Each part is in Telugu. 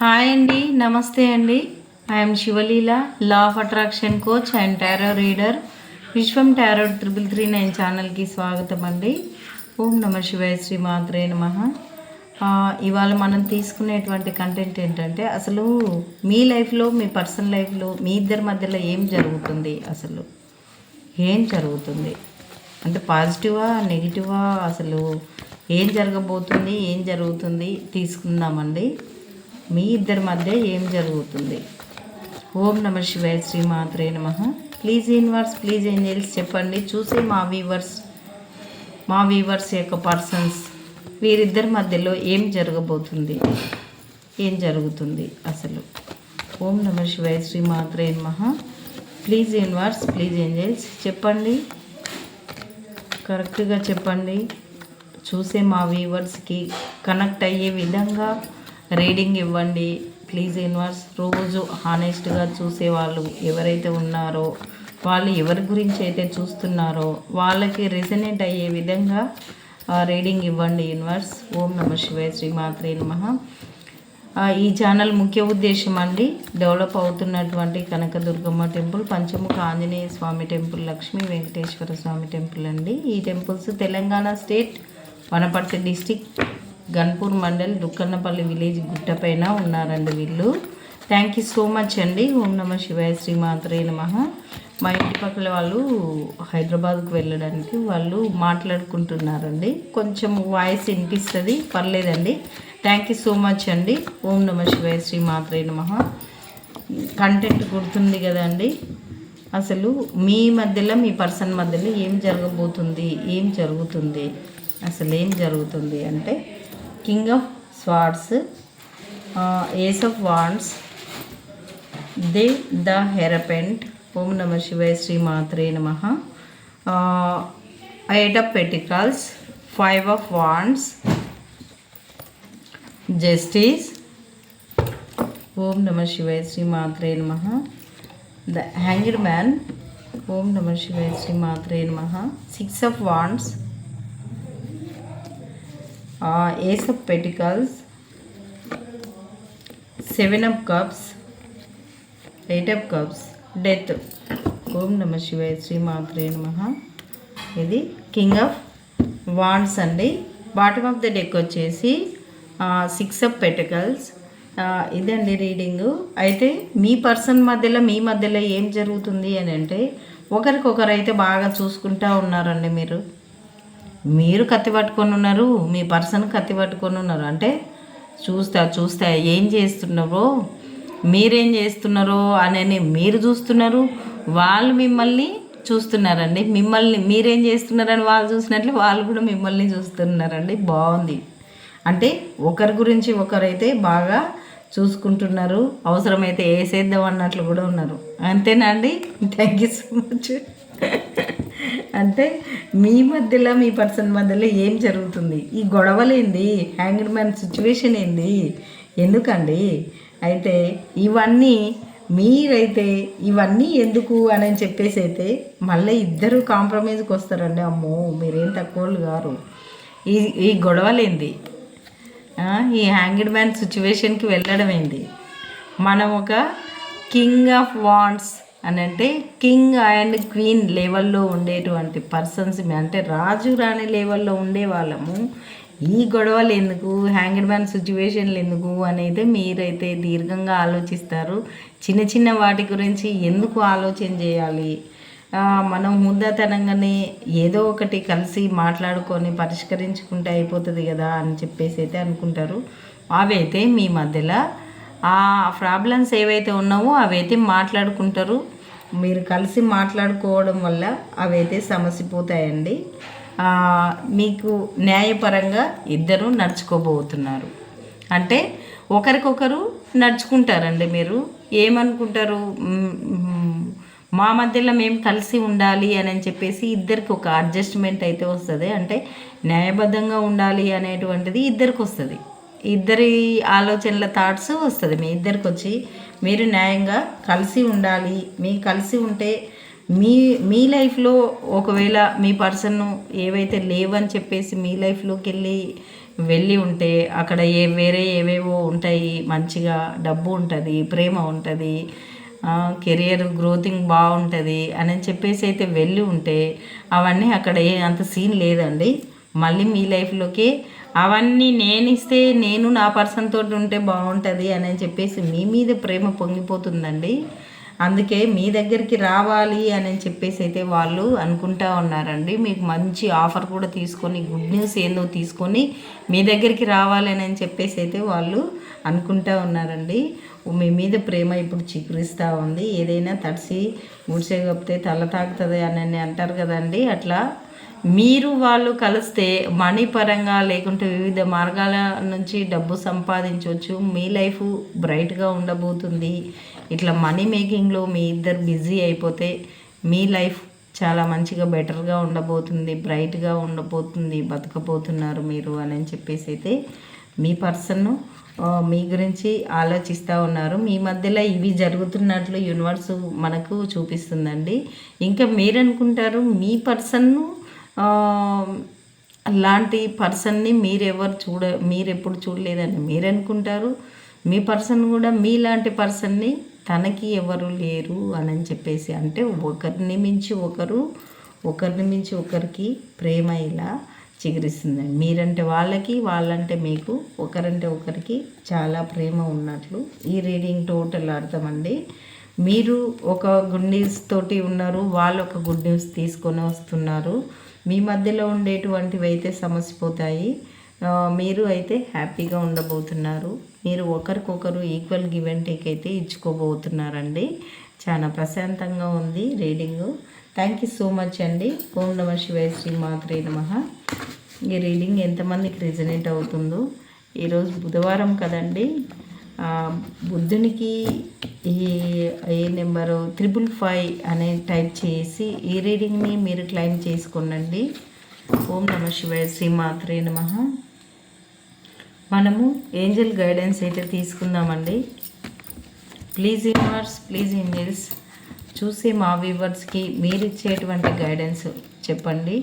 హాయ్ అండి నమస్తే అండి. I'm Sivaleela law of attraction coach and tarot reader Vishwam tarot triple three nine ఛానల్కి స్వాగతం అండి. ఓం నమ శివాయ శ్రీ మాత్రే నమ. ఇవాళ మనం తీసుకునేటువంటి కంటెంట్ ఏంటంటే అసలు మీ లైఫ్లో మీ పర్సనల్ లైఫ్లో మీ ఇద్దరి మధ్యలో ఏం జరుగుతుంది? అసలు ఏం జరుగుతుంది? అంటే పాజిటివా నెగిటివా అసలు ఏం జరగబోతుంది? ఏం జరుగుతుంది? తీసుకుందామండి. మీ ఇద్దరి మధ్య ఏం జరుగుతుంది? ఓం నమ శివాయ శ్రీ మాత్రే నమ. ప్లీజ్ ఇన్వర్స్ ప్లీజ్ ఏంజల్స్ చెప్పండి. చూసే మా వీవర్స్ మా వీవర్స్ యొక్క పర్సన్స్ వీరిద్దరి మధ్యలో ఏం జరగబోతుంది? ఏం జరుగుతుంది అసలు? ఓం నమ శివాయ శ్రీ మాత్రే నమ. ప్లీజ్ ఇన్వర్స్ ప్లీజ్ ఏంజల్స్ చెప్పండి. కరెక్ట్గా చెప్పండి. చూసే మా వీవర్స్కి కనెక్ట్ అయ్యే విధంగా రీడింగ్ ఇవ్వండి. ప్లీజ్ యూనివర్స్ రోజు హానెస్ట్గా చూసే వాళ్ళు ఎవరైతే ఉన్నారో వాళ్ళు ఎవరి గురించి అయితే చూస్తున్నారో వాళ్ళకి రెసినేట్ అయ్యే విధంగా రీడింగ్ ఇవ్వండి. యూనివర్స్ ఓం నమ శివాయ శ్రీ మాత్రే నమ. ఈ ఛానల్ ముఖ్య ఉద్దేశం అండి డెవలప్ అవుతున్నటువంటి Kanakadurgamma temple Panchamukha Anjaneya Swamy temple Lakshmi Venkateswara Swamy temple అండి. ఈ temples Telangana state Wanaparthy district Ganpur mandal Dukkannapalli village గుట్టపైన ఉన్నారండి వీళ్ళు. థ్యాంక్ యూ సో మచ్ అండి. ఓం నమ శివాయ శ్రీ మాత్రే నమ. మా ఇంటి పక్కల వాళ్ళు హైదరాబాద్కు వెళ్ళడానికి వాళ్ళు మాట్లాడుకుంటున్నారండి. కొంచెం వాయిస్ వినిపిస్తుంది పర్లేదండి. థ్యాంక్ యూ సో మచ్ అండి. ఓం నమ శివాయ శ్రీ మాత్రే నమ. కంటెంట్ గుర్తుంది కదండి. అసలు మీ మధ్యలో మీ పర్సన్ మధ్యలో ఏం జరగబోతుంది ఏం జరుగుతుంది అసలు ఏం జరుగుతుంది అంటే king of swords ace of wands the the hierophant ఓం నమ శివాయ శ్రీ మాత్రే నమ eight of pentacles five of wands justice ఓం నమ శివాయ శ్రీ మాత్రే నమ ద హ్యాంగిడ్ మ్యాన్ ఓం నమ శివాయ శ్రీ మాత్రే నమ six of wands ace of pentacles seven of cups eight of cups death ఓం నమ శివాయ శ్రీ మాత్రే నమ ఇది కింగ్ ఆఫ్ వాండ్స్ అండి. బాటమ్ ఆఫ్ ద డెక్ వచ్చేసి సిక్స్ ఆఫ్ పెటికల్స్ ఇదండి రీడింగు అయితే మీ పర్సన్ మధ్యలో మీ మధ్యలో ఏం జరుగుతుంది అని అంటే ఒకరికొకరు అయితే బాగా చూసుకుంటా ఉన్నారండి మీరు. మీరు కత్తి పట్టుకొని ఉన్నారు మీ పర్సన్ కత్తి పట్టుకొని ఉన్నారు. అంటే చూస్తా చూస్తా ఏం చేస్తున్నారో మీరేం చేస్తున్నారో అని మీరు చూస్తున్నారు వాళ్ళు మిమ్మల్ని చూస్తున్నారండి. మిమ్మల్ని మీరేం చేస్తున్నారని వాళ్ళు చూసినట్లు వాళ్ళు కూడా మిమ్మల్ని చూస్తున్నారండి. బాగుంది. అంటే ఒకరి గురించి ఒకరైతే బాగా చూసుకుంటున్నారు అవసరమైతే వేసేద్దాం అన్నట్లు కూడా ఉన్నారు. అంతేనా అండి? థ్యాంక్ యూ సో మచ్ అంటే మీ మధ్యలో మీ పర్సన్ మధ్యలో ఏం జరుగుతుంది? ఈ గొడవలేంది హ్యాంగ్డ్ మ్యాన్ సిచ్యువేషన్ ఏంది? ఎందుకండి? అయితే ఇవన్నీ మీరైతే ఇవన్నీ ఎందుకు అని చెప్పేసి అయితే మళ్ళీ ఇద్దరు కాంప్రమైజ్కి వస్తారండి. అమ్మో మీరేం తక్కువలు గారు ఈ ఈ గొడవలేంది ఈ హ్యాంగిడ్ మ్యాన్ సిచ్యువేషన్కి వెళ్ళడం ఏంది? మనం ఒక కింగ్ ఆఫ్ వాండ్స్ అని అంటే కింగ్ అండ్ క్వీన్ లెవెల్లో ఉండేటువంటి పర్సన్స్ అంటే రాజు రాణి లెవెల్లో ఉండే వాళ్ళము ఈ గొడవలు ఎందుకు హ్యాంగర్ మ్యాన్ సిచ్యువేషన్లు ఎందుకు అనేది మీరైతే దీర్ఘంగా ఆలోచిస్తారు. చిన్న చిన్న వాటి గురించి ఎందుకు ఆలోచన చేయాలి? మనం ముద్దతనంగానే ఏదో ఒకటి కలిసి మాట్లాడుకొని పరిష్కరించుకుంటే అయిపోతుంది కదా అని చెప్పేసి అయితే అనుకుంటారు. అవి అయితే మీ మధ్యలో ఆ ప్రాబ్లమ్స్ ఏవైతే ఉన్నావో అవైతే మాట్లాడుకుంటారు. మీరు కలిసి మాట్లాడుకోవడం వల్ల అవైతే సమసిపోతాయండి. మీకు న్యాయపరంగా ఇద్దరు నడుచుకోబోతున్నారు. అంటే ఒకరికొకరు నడుచుకుంటారండి మీరు. ఏమనుకుంటారు? మా మధ్యలో మేము కలిసి ఉండాలి అని చెప్పేసి ఇద్దరికి ఒక అడ్జస్ట్మెంట్ అయితే వస్తుంది. అంటే న్యాయబద్ధంగా ఉండాలి అనేటువంటిది ఇద్దరికి వస్తుంది. ఇద్దరి ఆలోచనల థాట్స్ వస్తుంది. మీ ఇద్దరికి వచ్చి మీరు న్యాయంగా కలిసి ఉండాలి. మీ కలిసి ఉంటే మీ మీ లైఫ్లో ఒకవేళ మీ పర్సన్ ఏవైతే లేవని చెప్పేసి మీ లైఫ్లోకి వెళ్ళి వెళ్ళి ఉంటే అక్కడ ఏ వేరే ఏవేవో ఉంటాయి. మంచిగా డబ్బు ఉంటుంది ప్రేమ ఉంటుంది కెరియర్ గ్రోతింగ్ బాగుంటుంది అని చెప్పేసి అయితే వెళ్ళి ఉంటే అవన్నీ అక్కడ ఏ అంత సీన్ లేదండి. మళ్ళీ మీ లైఫ్లోకి అవన్నీ నేను ఇస్తే నేను నా పర్సన్ తోటి ఉంటే బాగుంటుంది అని చెప్పేసి మీ మీద ప్రేమ పొంగిపోతుందండి. అందుకే మీ దగ్గరికి రావాలి అని చెప్పేసి అయితే వాళ్ళు అనుకుంటా ఉన్నారండి. మీకు మంచి ఆఫర్ కూడా తీసుకొని గుడ్ న్యూస్ ఏందో తీసుకొని మీ దగ్గరికి రావాలి అని చెప్పేసి అయితే వాళ్ళు అనుకుంటా ఉన్నారండి. మీ మీద ప్రేమ ఇప్పుడు చిగురిస్తూ ఉంది. ఏదైనా తడిసి ముడిసే తల తాకుతుంది అని అంటారు కదండి. అట్లా మీరు వాళ్ళు కలిస్తే మనీ పరంగా లేకుంటే వివిధ మార్గాల నుంచి డబ్బు సంపాదించవచ్చు మీ లైఫ్ బ్రైట్గా ఉండబోతుంది. ఇట్లా మనీ మేకింగ్లో మీ ఇద్దరు బిజీ అయిపోతే మీ లైఫ్ చాలా మంచిగా బెటర్గా ఉండబోతుంది. బ్రైట్గా ఉండబోతుంది. బతకబోతున్నారు మీరు అని చెప్పేసి అయితే మీ పర్సన్ను మీ గురించి ఆలోచిస్తూ ఉన్నారు. మీ మధ్యలో ఇవి జరుగుతున్నట్లు యూనివర్స్ మనకు చూపిస్తుందండి. ఇంకా మీరు అనుకుంటారు మీ పర్సన్ను లాంటి పర్సన్ని మీరెవరు చూడ మీరు ఎప్పుడు చూడలేదని మీరు అనుకుంటారు మీ పర్సన్ కూడా మీలాంటి పర్సన్ని తనకి ఎవరు లేరు అని చెప్పేసి అంటే ఒకరిని మించి ఒకరు ఒకరిని మించి ఒకరికి ప్రేమ ఇలా చిగురిస్తుందండి మీరంటే వాళ్ళకి వాళ్ళంటే మీకు ఒకరంటే ఒకరికి చాలా ప్రేమ ఉన్నట్లు ఈ రీడింగ్ టోటల్ అర్థమండి. మీరు ఒక గుడ్ న్యూస్ తోటి ఉన్నారు వాళ్ళు ఒక గుడ్ న్యూస్ తీసుకొని వస్తున్నారు. మీ మధ్యలో ఉండేటువంటివి అయితే సమసిపోతాయి మీరు అయితే హ్యాపీగా ఉండబోతున్నారు. మీరు ఒకరికొకరు ఈక్వల్ గివ్ అండ్ టేక్ అయితే ఇచ్చుకోబోతున్నారండి. చాలా ప్రశాంతంగా ఉంది reading. Thank you so much అండి. ఓం నమ శివాయ శ్రీ మాత్రే నమ. ఈ రీడింగ్ ఎంతమందికి రిజనేట్ అవుతుందో. ఈరోజు బుధవారం కదండి. బుద్ధునికి ఈ ఏ నెంబరు త్రిబుల్ ఫైవ్ అనే టైప్ చేసి ఈ రీడింగ్ని మీరు క్లైమ్ చేసుకోండి ఓం నమ శివాయ శ్రీమాత్రే నమ. మనము ఏంజల్ గైడెన్స్ అయితే తీసుకుందామండి. ప్లీజ్ యూనివర్స్ ప్లీజ్ ఏంజల్స్ చూసి మా వ్యూవర్స్కి మీరు ఇచ్చేటువంటి గైడెన్స్ చెప్పండి.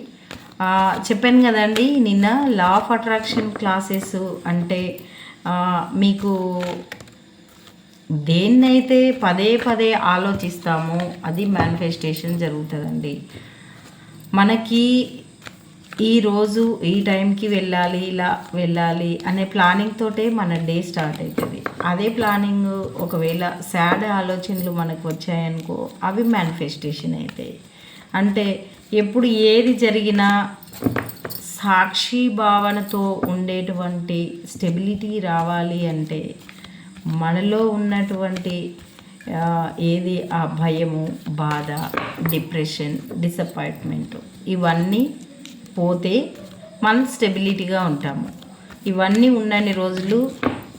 చెప్పాను కదండి నిన్న లా ఆఫ్ అట్రాక్షన్ క్లాసెస్ అంటే మీకు దేన్నైతే పదే పదే ఆలోచిస్తామో అది మేనిఫెస్టేషన్ జరుగుతుందండి. మనకి ఈరోజు ఈ టైంకి వెళ్ళాలి ఇలా వెళ్ళాలి అనే ప్లానింగ్ తోటే మన డే స్టార్ట్ అవుతుంది అదే ప్లానింగ్ ఒకవేళ సాడ్ ఆలోచనలు మనకు వచ్చాయనుకో అవి మేనిఫెస్టేషన్ అవుతాయి అంటే ఎప్పుడు ఏది జరిగినా సాక్షి భావనతో ఉండేటువంటి స్టెబిలిటీ రావాలి అంటే మనలో ఉన్నటువంటి ఏది? ఆ భయము బాధ డిప్రెషన్ డిసప్పాయింట్మెంట్ ఇవన్నీ పోతే మనం స్టెబిలిటీగా ఉంటాము. ఇవన్నీ ఉన్నన్ని రోజులు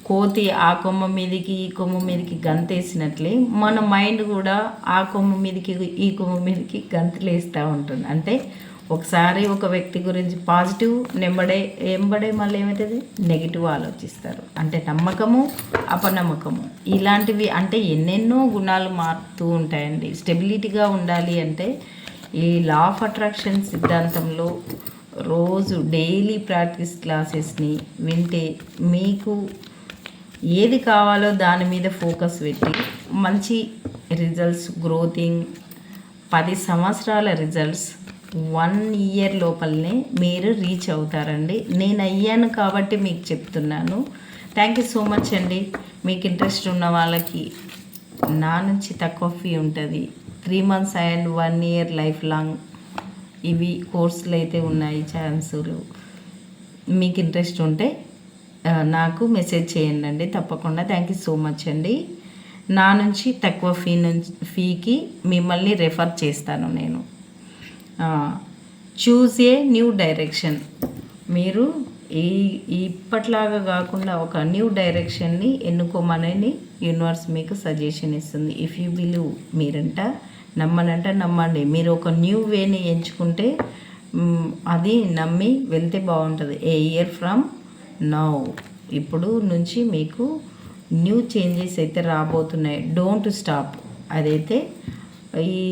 కోతి ఆ కొమ్మ మీదకి ఈ కొమ్మ మీదకి గంతేసినట్లే మన మైండ్ కూడా ఆ కొమ్మ మీదకి ఈ కొమ్మ మీదకి గంతులేస్తూ ఉంటుంది. అంటే ఒకసారి ఒక వ్యక్తి గురించి పాజిటివ్ నెంబడే ఎంబడే మళ్ళీ ఏమవుతుంది? నెగిటివ్ ఆలోచిస్తారు. అంటే నమ్మకము అపనమ్మకము. ఇలాంటివి అంటే ఎన్నెన్నో గుణాలు మారుతూ ఉంటాయండి. స్టెబిలిటీగా ఉండాలి అంటే ఈ లా ఆఫ్ అట్రాక్షన్ సిద్ధాంతంలో రోజు డైలీ ప్రాక్టీస్ క్లాసెస్ని వింటే మీకు ఏది కావాలో దాని మీద ఫోకస్ పెట్టి మంచి రిజల్ట్స్ గ్రోతింగ్ పది సంవత్సరాల రిజల్ట్స్ వన్ ఇయర్ లోపలనే మీరు రీచ్ అవుతారండి. నేను అయ్యాను కాబట్టి మీకు చెప్తున్నాను. థ్యాంక్ యూ సో మచ్ అండి. మీకు ఇంట్రెస్ట్ ఉన్న వాళ్ళకి నా నుంచి తక్కువ ఫీ ఉంటుంది. Three months and one year life long ఇవి కోర్సులు అయితే ఉన్నాయి ఛాన్సులు. మీకు ఇంట్రెస్ట్ ఉంటే నాకు మెసేజ్ చేయండి అండి తప్పకుండా. థ్యాంక్ యూ సో మచ్ అండి. నా నుంచి తక్కువ ఫీ నుంచి ఫీకి మిమ్మల్ని రెఫర్ చేస్తాను నేను. Choose a new direction. మీరు ఈ ఇప్పట్లాగా కాకుండా ఒక న్యూ డైరెక్షన్ని ఎన్నుకోమనని యూనివర్స్ మీకు సజెషన్ ఇస్తుంది. ఇఫ్ యూ బిలీవ్ మీరంట నమ్మనంటే నమ్మండి. మీరు ఒక న్యూ వేని ఎంచుకుంటే అది నమ్మి వెళ్తే బాగుంటుంది. ఏ ఇయర్ ఫ్రమ్ నౌ ఇప్పుడు నుంచి మీకు న్యూ చేంజెస్ అయితే రాబోతున్నాయి. డోంట్ స్టాప్ అదైతే ఈ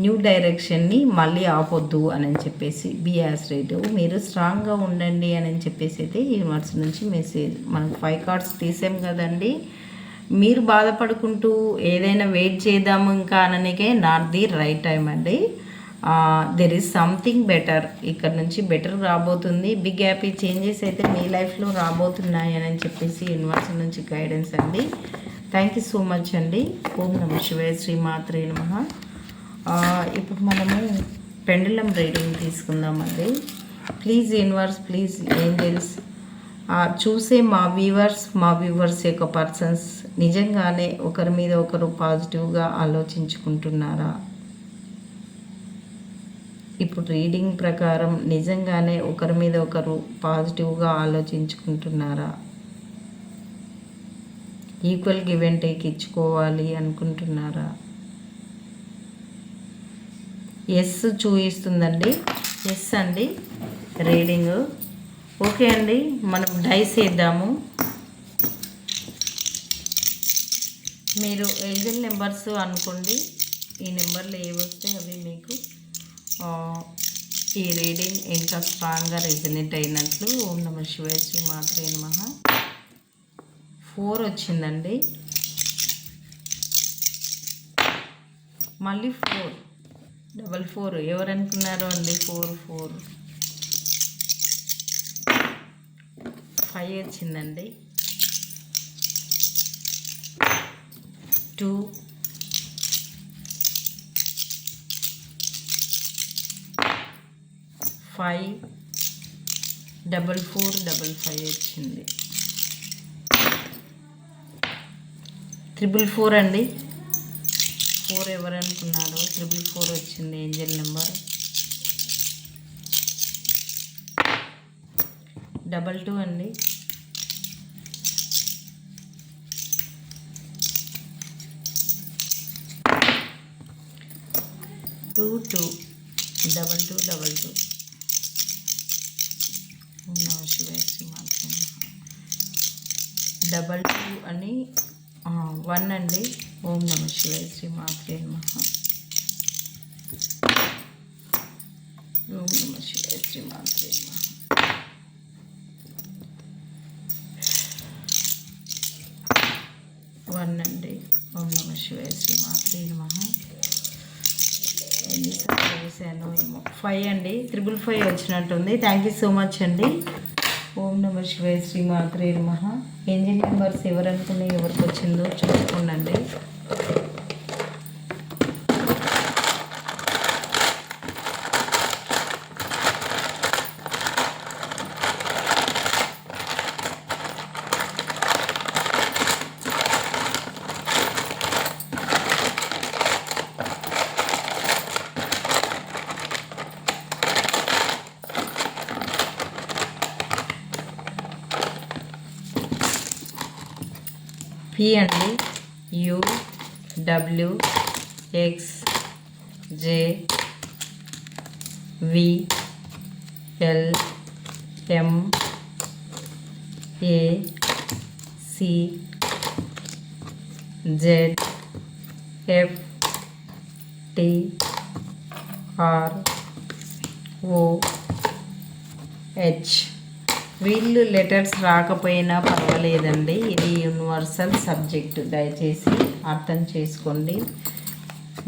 న్యూ డైరెక్షన్ని మళ్ళీ ఆపొద్దు అని చెప్పేసి బిఆస్ రేటు మీరు స్ట్రాంగ్గా ఉండండి అని చెప్పేసి అయితే యూనివర్స్ నుంచి మెసేజ్ మనకు ఫైవ్ కార్డ్స్ తీసాం కదండి. మీరు బాధపడుకుంటూ ఏదైనా వెయిట్ చేద్దాము ఇంకా అననికే నాట్ ది రైట్ టైం అండి దెర్ ఈస్ సంథింగ్ బెటర్ ఇక్కడ నుంచి బెటర్ రాబోతుంది. బిగ్ హ్యాపీ చేంజెస్ అయితే మీ లైఫ్లో రాబోతున్నాయి అని చెప్పేసి యూనివర్స్ నుంచి గైడెన్స్ అండి. థ్యాంక్ యూ సో మచ్ అండి. ఓం నమ శివాయ శ్రీ మాత్రే నమ. ఇప్పుడు మనము పెండలం రీడింగ్ తీసుకుందామండి. ప్లీజ్ యూనివర్స్ ప్లీజ్ ఏంజల్స్ చూసే మా వ్యూవర్స్ మా వ్యూవర్స్ యొక్క పర్సన్స్ నిజంగానే ఒకరి మీద ఒకరు పాజిటివ్గా ఆలోచించుకుంటున్నారా? ఇప్పుడు రీడింగ్ ప్రకారం నిజంగానే ఒకరి మీద ఒకరు పాజిటివ్గా ఆలోచించుకుంటున్నారా? ఈక్వల్ గివ్ అండ్ టేక్ ఇచ్చుకోవాలి అనుకుంటున్నారా? ఎస్ చూపిస్తుందండి. ఎస్ అండి. రీడింగ్. ఓకే అండి. మనం డైస్ వేద్దాము మీరు ఏంజల్ నెంబర్స్ అనుకోండి ఈ నెంబర్లు ఏవి వస్తే అవి మీకు ఈ రీడింగ్ ఇంకా స్ట్రాంగ్గా రెజనేట్ అయినట్లు ఓం నమ శివాయ శ్రీ మాత్రే నమ. ఫోర్ వచ్చిందండి. మళ్ళీ ఫోర్. Double four. ఎవరు అనుకున్నారు అండి? Four four. ఫైవ్ వచ్చిందండి. Two. Five. Double four double five వచ్చింది. త్రిబుల్ ఫోర్ అండి. ఫోర్ ఎవరు ట్రిపుల్ త్రిబుల్ ఫోర్ వచ్చింది ఏంజల్ నెంబర్. డబల్ టూ అండి. Two two double two double two నమ శివాయ శ్రీ డబల్ టూ అని వన్ అండి. ఓం నమ శివాయ శ్రీ మాత్రే నమ ఫైవ్ అండి త్రిబుల్ ఫైవ్ వచ్చినట్టుంది. థ్యాంక్ యూ సో మచ్ అండి. ఓం నమ శివాయ శ్రీ మాత్రే నమ. ఏంజిల్ నెంబర్స్ ఎవరు ఎవరికి వచ్చిందో చూసుకోండి పి అండి U W X J V L M A C Z F T R O H వీళ్ళు లెటర్స్ రాకపోయినా పర్వాలేదండి. ఇది యూనివర్సల్ సబ్జెక్ట్. దయచేసి అర్థం చేసుకోండి.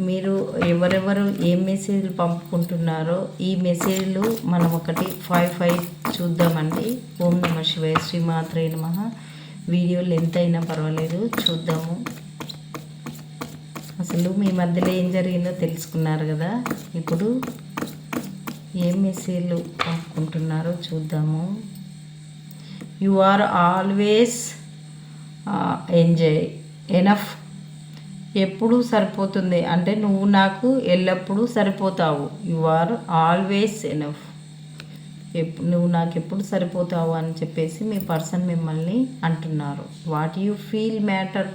మీరు ఎవరెవరు ఏ మెసేజ్లు పంపుకుంటున్నారో ఈ మెసేజ్లు మనం ఒకటి ఫైవ్ ఫైవ్ చూద్దామండి. ఓం నమ శివాయ శ్రీమాత్రే నమ. వీడియో లెంత్ అయినా పర్వాలేదు. చూద్దాము. అసలు మీ మధ్యలో ఏం జరిగిందో తెలుసుకున్నారు కదా. ఇప్పుడు ఏం మెసేజ్లు పంపుకుంటున్నారో చూద్దాము. You are always enjoy. Enough. ఎప్పుడు సరిపోతుంది. అంటే నువ్వు నాకు ఎల్లప్పుడూ సరిపోతావు. You are always enough. ఎప్పుడు నువ్వు నాకు ఎప్పుడు సరిపోతావు అని చెప్పేసి మీ పర్సన్ మిమ్మల్ని అంటున్నారు. What you feel matter?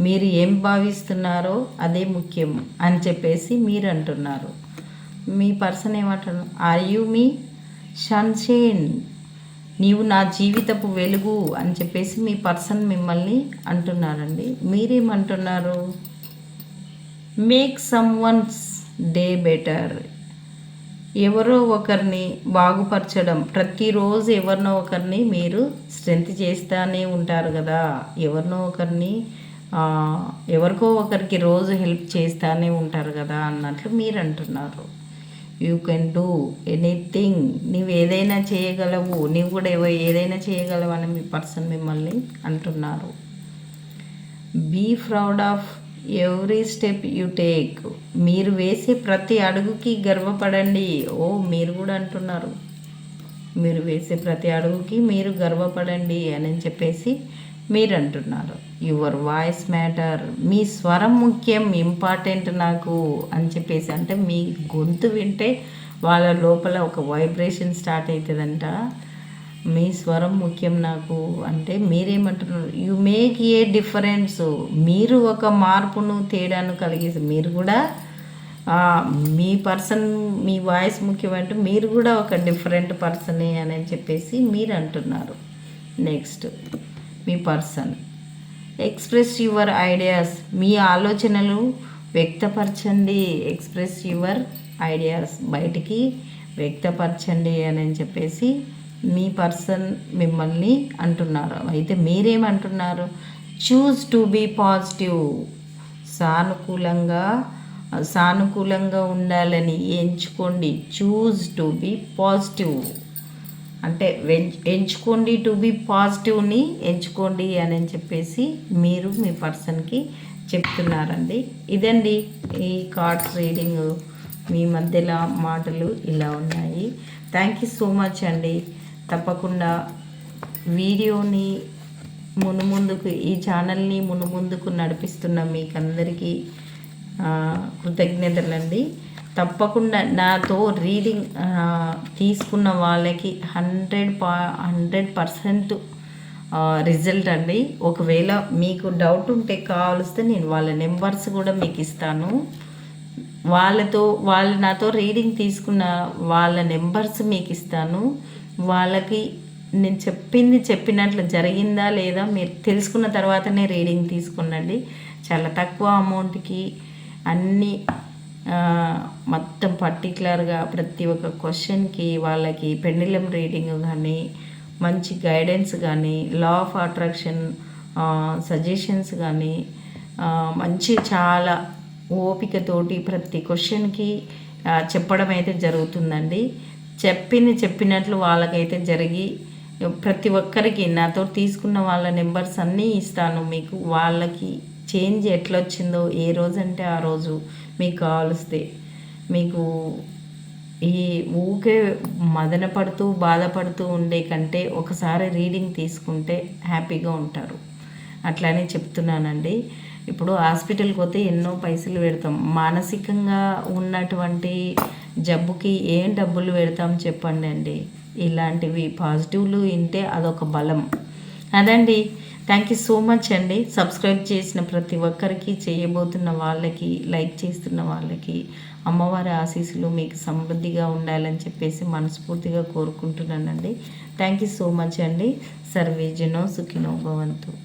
మీరు ఏం భావిస్తున్నారో అదే ముఖ్యం అని చెప్పేసి మీరు అంటున్నారు. మీ పర్సన్ ఏమంటారు ఆర్ యు మీ సన్షేన్ నీవు నా జీవితపు వెలుగు అని చెప్పేసి మీ పర్సన్ మిమ్మల్ని అంటున్నారండి. మీరేమంటున్నారు? Make someone's day better. ఎవరో ఒకరిని బాగుపరచడం ప్రతిరోజు ఎవరినో ఒకరిని మీరు స్ట్రెంత్ చేస్తూనే ఉంటారు కదా. ఎవరినో ఒకరిని ఎవరికో ఒకరికి రోజు హెల్ప్ చేస్తూనే ఉంటారు కదా అన్నట్లు మీరు అంటున్నారు యూ కెన్ డూ ఎనీథింగ్ నువ్వు ఏదైనా చేయగలవు. నువ్వు కూడా ఏదైనా చేయగలవు అని మీ పర్సన్ మిమ్మల్ని అంటున్నారు. Be proud of every step you take మీరు వేసే ప్రతి అడుగుకి గర్వపడండి. ఓ మీరు కూడా అంటున్నారు. మీరు వేసే ప్రతి అడుగుకి మీరు గర్వపడండి అని చెప్పేసి మీరు అంటున్నారు యువర్ వాయిస్ మ్యాటర్ మీ స్వరం ముఖ్యం ఇంపార్టెంట్ నాకు అని చెప్పేసి అంటే మీ గొంతు వింటే వాళ్ళ లోపల ఒక వైబ్రేషన్ స్టార్ట్ అవుతుందంట మీ స్వరం ముఖ్యం నాకు అంటే మీరేమంటున్నారు? యు మేక్ ఏ డిఫరెన్స్ మీరు ఒక మార్పును తేడాను కలిగేసి మీరు కూడా మీ పర్సన్ మీ వాయిస్ ముఖ్యమంటే మీరు కూడా ఒక డిఫరెంట్ పర్సనే అని చెప్పేసి మీరు అంటున్నారు నెక్స్ట్ మీ పర్సన్. Express your ideas. మీ ఆలోచనలు వ్యక్తపరచండి. Express your ideas. బయటికి వ్యక్తపరచండి అని చెప్పేసి మీ పర్సన్ మిమ్మల్ని అంటున్నారు. అయితే మీరేమంటున్నారు? Choose to be positive. సానుకూలంగా సానుకూలంగా ఉండాలని ఎంచుకోండి. Choose to be positive. అంటే ఎంచుకోండి టు బి పాజిటివ్ని ఎంచుకోండి అని చెప్పేసి మీరు మీ పర్సన్కి చెప్తున్నారండి. ఇదండి ఈ కార్డ్స్ రీడింగ్ మీ మధ్యలో మాటలు ఇలా ఉన్నాయి. థ్యాంక్ యూ సో మచ్ అండి. తప్పకుండా వీడియోని మునుముందుకు ఈ ఛానల్ని మునుముందుకు నడిపిస్తున్న మీకందరికీ కృతజ్ఞతలండి. తప్పకుండా నాతో రీడింగ్ తీసుకున్న వాళ్ళకి హండ్రెడ్ పా హండ్రెడ్ పర్సెంట్ రిజల్ట్ అండి. ఒకవేళ మీకు డౌట్ ఉంటే కావలిస్తే నేను వాళ్ళ నెంబర్స్ కూడా మీకు ఇస్తాను. వాళ్ళతో వాళ్ళు నాతో రీడింగ్ తీసుకున్న వాళ్ళ నెంబర్స్ మీకు ఇస్తాను. వాళ్ళకి నేను చెప్పింది చెప్పినట్లు జరిగిందా లేదా మీరు తెలుసుకున్న తర్వాతనే రీడింగ్ తీసుకునండి చాలా తక్కువ అమౌంట్కి అన్నీ మొత్తం పర్టికులర్గా ప్రతి ఒక్క క్వశ్చన్కి వాళ్ళకి పెండిలం రీడింగ్ కానీ మంచి గైడెన్స్ కానీ లా ఆఫ్ అట్రాక్షన్ సజెషన్స్ కానీ మంచి చాలా ఓపికతోటి ప్రతి క్వశ్చన్కి చెప్పడం అయితే జరుగుతుందండి. చెప్పింది చెప్పినట్లు వాళ్ళకైతే జరిగి ప్రతి ఒక్కరికి నాతో తీసుకున్న వాళ్ళ నెంబర్స్ అన్నీ ఇస్తాను మీకు. వాళ్ళకి చేంజ్ ఎట్లా వచ్చిందో ఏ రోజు అంటే ఆ రోజు మీకు కావలిస్తే మీకు ఈ ఊకే మదన పడుతూ బాధపడుతూ ఉండే కంటే ఒకసారి రీడింగ్ తీసుకుంటే హ్యాపీగా ఉంటారు. అట్లానే చెప్తున్నానండి. ఇప్పుడు హాస్పిటల్కి పోతే ఎన్నో పైసలు పెడతాం. మానసికంగా ఉన్నటువంటి జబ్బుకి ఏం డబ్బులు పెడతాం చెప్పండి అండి ఇలాంటివి పాజిటివ్లు వింటే అదొక బలం. అదండి. థ్యాంక్ యూ సో మచ్ అండి. సబ్స్క్రైబ్ చేసిన ప్రతి ఒక్కరికి చేయబోతున్న వాళ్ళకి లైక్ చేస్తున్న వాళ్ళకి అమ్మవారి ఆశీస్సులు మీకు సమృద్ధిగా ఉండాలని చెప్పేసి మనస్ఫూర్తిగా కోరుకుంటున్నానండి. థ్యాంక్ యూ సో మచ్ అండి. సర్వేజనో సుఖినో భవంతు